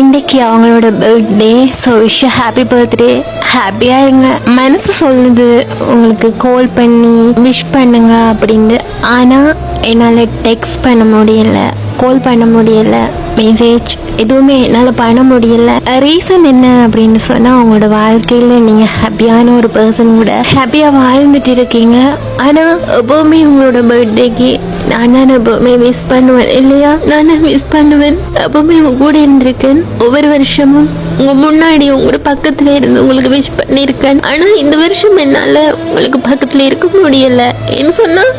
இன்றைக்கு அவங்களோட birthday so wish happy birthday ஹாப்பியாக இருங்க. மனசு சொல்லுது உங்களுக்கு கால் பண்ணி விஷ் பண்ணுங்க அப்படின்னு ஆனால் என்னால் டெக்ஸ்ட் பண்ண முடியல கால் பண்ண முடியல. மெசேஜ் எதுவுமே என்னால் பண்ண முடியல. ரீசன் என்ன அப்படின்னு சொன்னால் அவங்களோட வாழ்க்கையில் நீங்கள் ஹாப்பியான ஒரு பர்சன் கூட ஹாப்பியாக வாழ்ந்துட்டு இருக்கீங்க. ஆனால் எப்போவுமே உங்களோட பர்த்டேக்கு நான் தான் எப்பவுமே மிஸ் பண்ணுவேன் இல்லையா? நான் தான் மிஸ் பண்ணுவேன். எப்பவுமே உங்க கூட இருந்திருக்கேன். ஒவ்வொரு வருஷமும் உங்கள் முன்னாடி உங்களோட பக்கத்தில் இருந்து உங்களுக்கு விஷ் பண்ணியிருக்கேன். ஆனால் இந்த வருஷம் என்னால் உங்களுக்கு பக்கத்தில் இருக்க முடியலை. என்ன சொன்னால்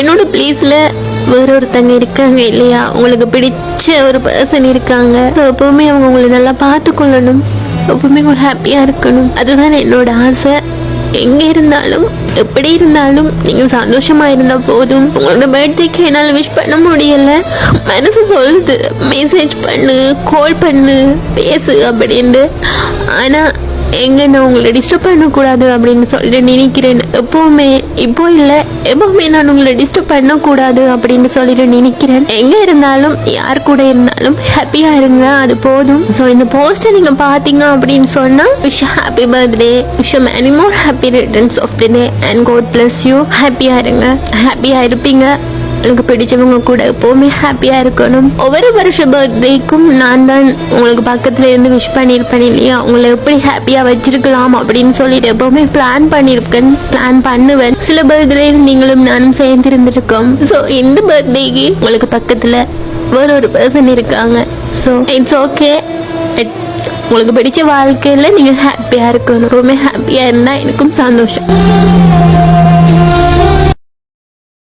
என்னோட பிளேஸில் வேற ஒருத்தங்க இருக்காங்க இல்லையா? உங்களுக்கு பிடிச்ச ஒரு பர்சன் இருக்காங்க. எப்பவுமே அவங்க உங்களை நல்லா பார்த்துக்கொள்ளணும். எப்பவுமே எப்பவுமே ஹாப்பியாக இருக்கணும். அதுதான் என்னோட ஆசை. எங்கே இருந்தாலும் எப்படி இருந்தாலும் நீங்கள் சந்தோஷமாக இருந்தால் போதும். உங்களோட பர்த்டேக்கு என்னால் விஷ் பண்ண முடியலை. மனசு சொல்லுது. மெசேஜ் பண்ணு கால் பண்ணு பேசு அப்படின்ட்டு. ஆனால் எங்க நான் உங்களை டிஸ்டர்ப் பண்ணக்கூடாது அப்படின்னு சொல்லிட்டு நினைக்கிறேன். எப்பவுமே இப்போ இல்லை எப்பவுமே நான் உங்களை டிஸ்டர்ப் பண்ணக்கூடாது அப்படின்னு சொல்லிட்டு நினைக்கிறேன். எங்க இருந்தாலும் யார் கூட இருந்தாலும் ஹாப்பியா இருங்க அது போதும். ஸோ இந்த போஸ்டர் நீங்க பாத்தீங்க அப்படின்னு சொன்னா wish happy birthday wish many more happy returns of the day and god bless you ஹாப்பியா இருங்க. ஹாப்பியா இருப்பீங்க. எனக்கு பிடிச்சவங்க கூட எப்போவுமே ஹாப்பியாக இருக்கணும். ஒவ்வொரு வருஷ பர்த்டேக்கும் நான் தான் உங்களுக்கு பக்கத்தில் இருந்து விஷ் பண்ணியிருப்பேன் இல்லையா? உங்களை எப்படி ஹாப்பியாக வச்சிருக்கலாம் அப்படின்னு சொல்லிட்டு எப்போவுமே பிளான் பண்ணியிருக்கேன் பிளான் பண்ணுவேன். சில பர்த்டே நீங்களும் நானும் சேர்ந்து இருந்திருக்கோம். ஸோ இந்த பர்த்டேக்கு உங்களுக்கு பக்கத்தில் வேற ஒரு பர்சன் இருக்காங்க ஸோ இட்ஸ் ஓகே உங்களுக்கு பிடிச்ச வாழ்க்கையில் நீங்கள் ஹாப்பியாக இருக்கணும். ரொம்ப ஹாப்பியாக இருந்தால் எனக்கும் சந்தோஷம்.